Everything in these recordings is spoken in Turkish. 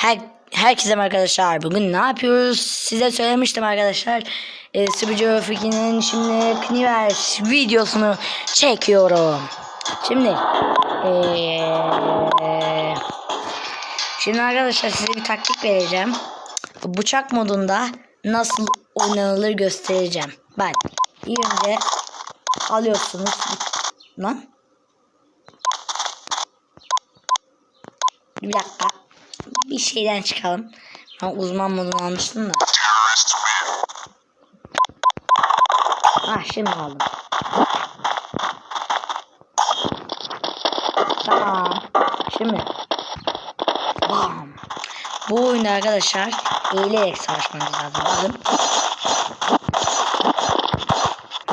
Her, herkese arkadaşlar. Bugün ne yapıyoruz? Size söylemiştim arkadaşlar. E, Sıvıcı Fiki'nin şimdi Knivers videosunu çekiyorum. Şimdi eee, Şimdi arkadaşlar size bir taktik vereceğim. Bıçak modunda nasıl oynanılır göstereceğim. Bak ilk önce alıyorsunuz. Lan. Bir dakika. Bir şeyden çıkalım. Ben uzman modunu almıştım da. Ha şimdi aldım. Tamam. Şimdi. Bam. Bu oyunda arkadaşlar eğilerek savaşmanız lazım. Bakın.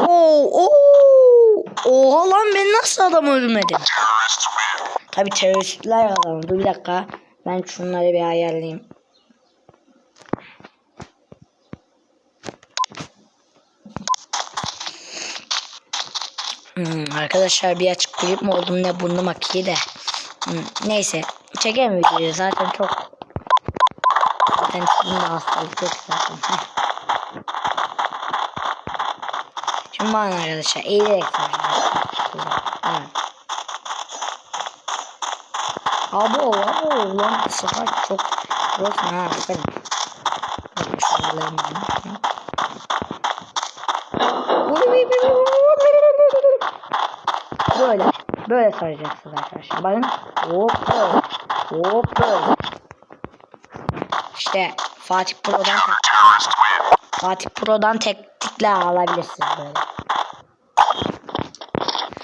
Oo, oo. Oha lan ben nasıl adam öldürmedim? Tabi teröristler kazandı. Dur bir dakika. Ben şunları bir ayarlayayım. Hmm, arkadaşlar bir açık grip mi oldum ne burnum akıyor da. Hmm, neyse. Çekelim videoyu zaten çok. Zaten şimdi hastalık yok zaten. Heh. Şimdi bana arkadaşlar eğilerek savaşacağız. Abo abo lan bu çok gross ha efendim. Böyle. Böyle saracaksınız arkadaşlar. Bakın. Hop. Hop. İşte Fatih Pro'dan Fatih Pro'dan teknikler alabilirsiniz böyle.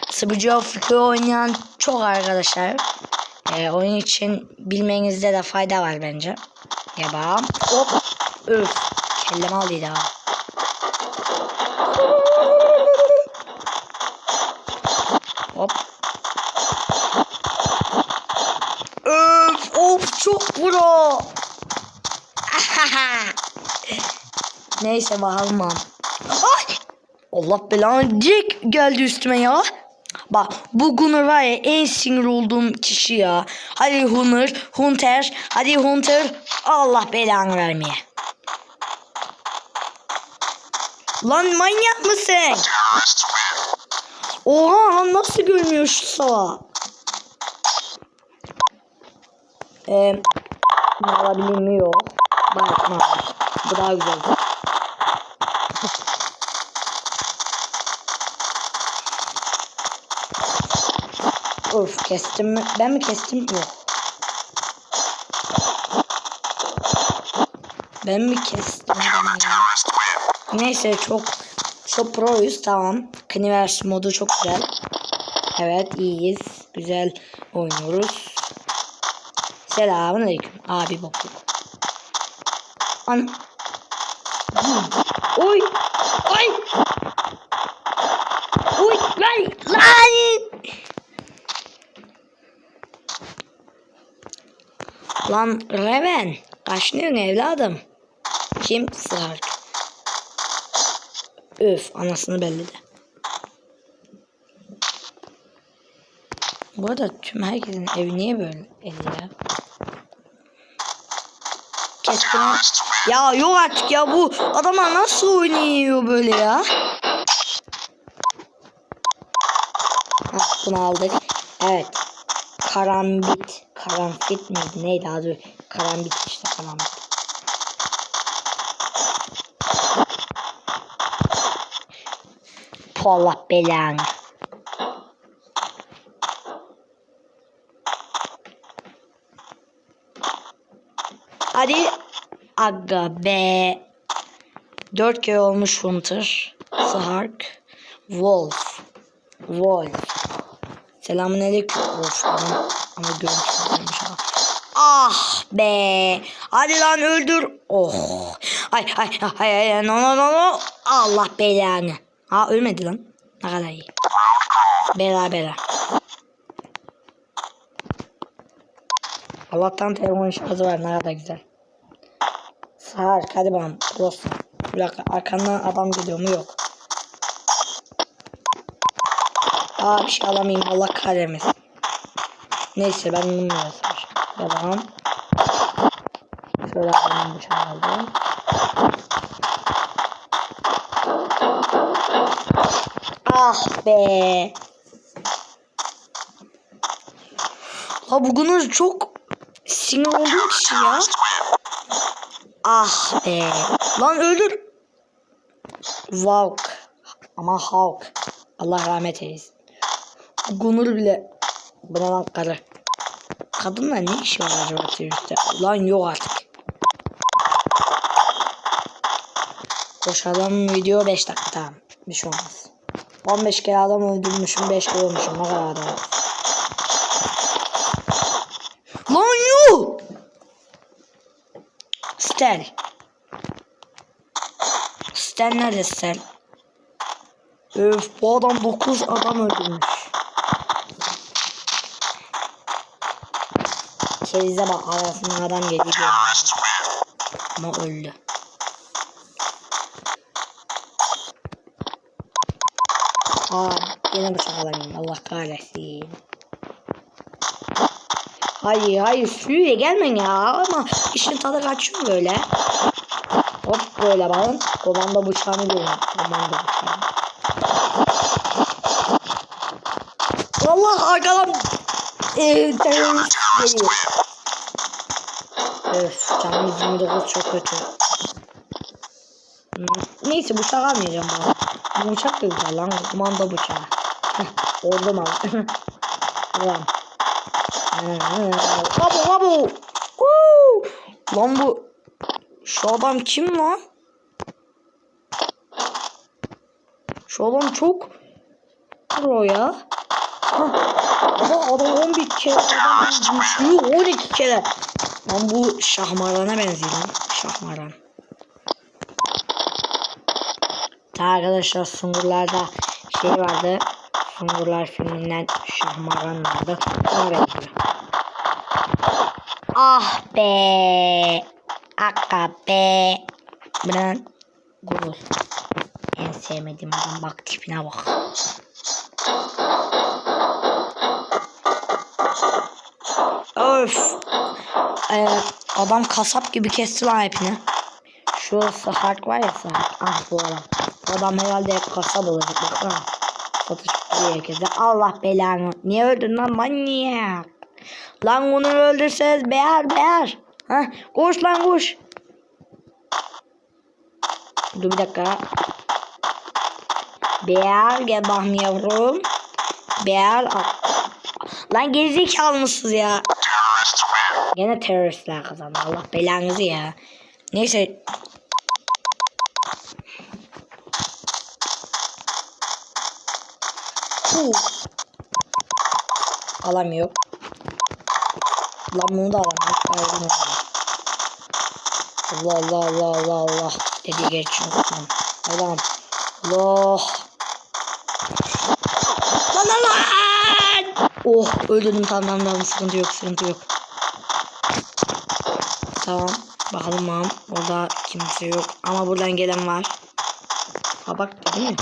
Sıvıcı Afrika oynayan çok arkadaşlar. Ee, oyun için bilmenizde de fayda var bence. Yapalım. Hop. Öf. Kellem aldıydı ha. Hop. Öf. Of çok pro. Neyse bakalım. Ay! Allah belanı direkt geldi üstüme ya. Bak bu Gunnar var ya en sinir olduğum kişi ya. Hadi Hunter, Hunter, hadi Hunter. Allah belanı vermeye. Lan manyak mısın? Oha lan nasıl görmüyor şu sava? Eee ne alabilir mi yok. Bakma. Bu daha güzel. Of kestim mi? Ben mi kestim? Yok. Ben mi kestim? Neyse çok çok proyuz tamam. Knivers modu çok güzel. Evet iyiyiz. Güzel oynuyoruz. Selamünaleyküm. Abi bokluk. An. Oy. Oy. Oy. Lan. Lan. Lan Reven. Kaçınıyorsun evladım. Kim? Sark. Öf anasını belli de. Bu arada tüm herkesin evi niye böyle eli ya? Keskin. Ya yok artık ya bu adama nasıl oynuyor böyle ya? Hah, bunu aldık. Evet. Karambit. Karanfit miydi? Neydi adı? Karambit işte karambit. Allah belanı. Hadi. Aga be. Dört kere olmuş Hunter. Sark. Wolf. Wolf. Selamünaleyküm. Wolf. Ama, ama görüntüsüzmüş ha. Ah be. Hadi lan öldür. Oh. Ay ay ay ay. no no no no. Allah belanı. Ha ölmedi lan. Ne kadar iyi. Bela bela. Allah'tan telefon şarjı var ne kadar güzel. Sağır hadi bakalım. Prost. Bir dakika arkandan adam geliyor mu yok. Aa bir şey alamayayım Allah kahretmesin. Neyse ben bununla savaşacağım. Devam. Şöyle adamın bıçağı aldım. Ah be. Ha bugünüz çok sinir olduğum kişi ya. Ah be. Lan öldür. Valk. Ama Hulk. Allah rahmet eylesin. Gunur bile. Buna lan karı. Kadınla ne işi var acaba Twitch'te? Lan yok artık. Koşalım video 5 dakika tamam. Bir şey olmaz. 15 kere adam öldürmüşüm 5 kere ölmüşüm. Ne kadar adam. Lan yuh! Stel. Stel nerede Stel? Öf bu adam 9 adam öldürmüş. Kerize bak arasından adam geliyor. Ama öldü. Aa yine bıçak alamıyorum. Allah kahretsin. Hayır hayır sürüye gelmen ya ama işin tadı kaçıyor böyle. Hop böyle bakın. Komando bıçağını görün. Komando bıçağı. Allah arkadan eee terörist geliyor. Öf canımız 29 çok kötü. Hmm, Neyse bıçak almayacağım bana. Bu bıçak da güzel lan. Komando bıçağı. Oldum abi. Ulan. Babu babu. Woo! Lan bu şu adam kim lan? Şu adam çok pro ya. Ama adam 11 kere adam düşüyor 12 kere. Lan bu Şahmaran'a benziyor lan. Şahmaran. Ta arkadaşlar Sungurlar'da şey vardı. Sungurlar filminden Şahmaran vardı. Ona benziyor. Ah be. Akka be. Ben Gurur. En sevmediğim adam bak tipine bak. Öf. Ee, adam kasap gibi kesti lan hepini. Şu Sahak var ya Sahak. Ah bu adam. Adam herhalde hep kasap olacak. Baksana. Satış yapıyor herkese. Allah belanı. Niye öldün lan manyak? Lan onu öldürseniz beğer beğer. Ha, koş lan koş. Dur bir dakika. Beğer gel bakayım yavrum. Beğer. Lan gerizekalı mısınız ya? Gene teröristler kazandı. Allah belanızı ya. Neyse. Huu. Alamıyor. Lan bunu da alamıyor. Ayrım Allah Allah Allah Allah Allah. Dedi geçiyor. Adam. Allah. Lan lan lan. Oh öldürdüm tamam tamam sıkıntı yok sıkıntı yok. Tamam. Bakalım mam. Orada kimse yok. Ama buradan gelen var. Ha bak değil mi?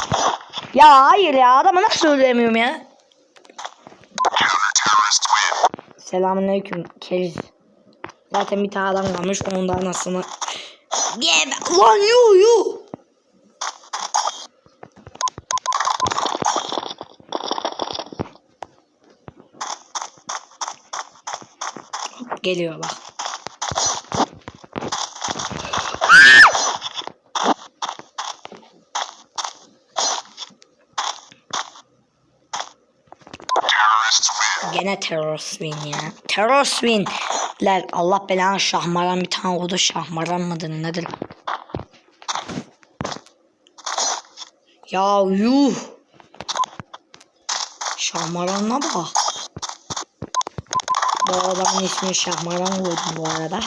Ya hayır ya adamı nasıl öldüremiyorum ya? Selamünaleyküm keriz. Zaten bir tane adam kalmış onun da anasını. Yeme. Lan yu yu. Geliyor bak. Gene terörist win ya. Terörist win. Ler Allah belanı şahmaran bir tane oldu şahmaran mıdır nedir? Ya yuh. Şahmaran'a bak. Bu adamın ismini Şahmaran koydum bu arada.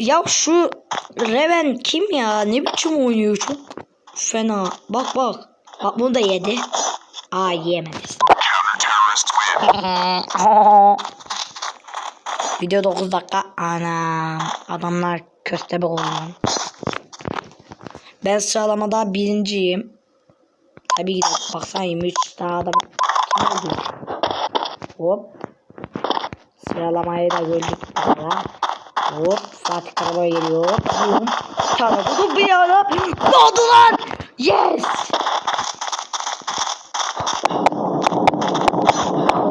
Ya şu Reven kim ya? Ne biçim oynuyor çok fena. Bak bak. Bak bunu da yedi. Aa yemedi. Video 9 dakika. Anam. Adamlar köstebek oldu. Ben sıralamada birinciyim. Tabii ki de baksana 23 daha öldü? Hop. Sıralamayı da gördük burada. Hop. Fatih Karabağ geliyor. Bum. Vurdu bir ara. Ne oldu lan? Yes.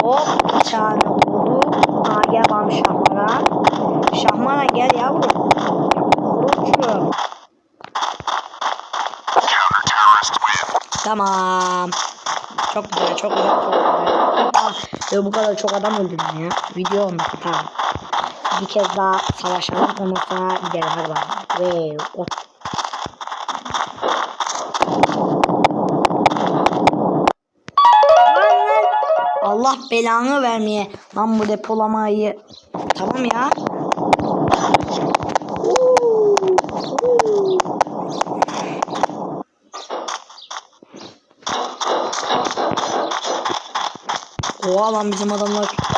Hop. Tane vurdu. Aa gel bakalım Şahman'a. Şahman'a gel yavrum. Yavrucuğum. Tamam. Çok güzel, çok güzel, çok güzel. Ya bu kadar çok adam öldürdüm ya. Video olmuş. Tamam. Bir kez daha savaşalım. Ondan sonra gidelim. Hadi bakalım. Ve o. Allah belanı vermeye. Lan bu depolamayı. Tamam ya. Oha lan bizim adamlar.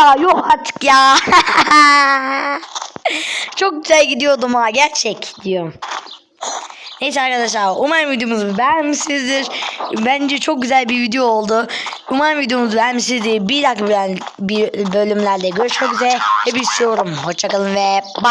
Ya yok artık ya. Çok güzel gidiyordum ha gerçek diyorum. Neyse arkadaşlar umarım videomuzu beğenmişsinizdir. Bence çok güzel bir video oldu. Umarım videomuzu beğenmişsinizdir. Bir dakika bir bölümlerde görüşmek üzere. Hepinizi seviyorum. Hoşçakalın ve bye.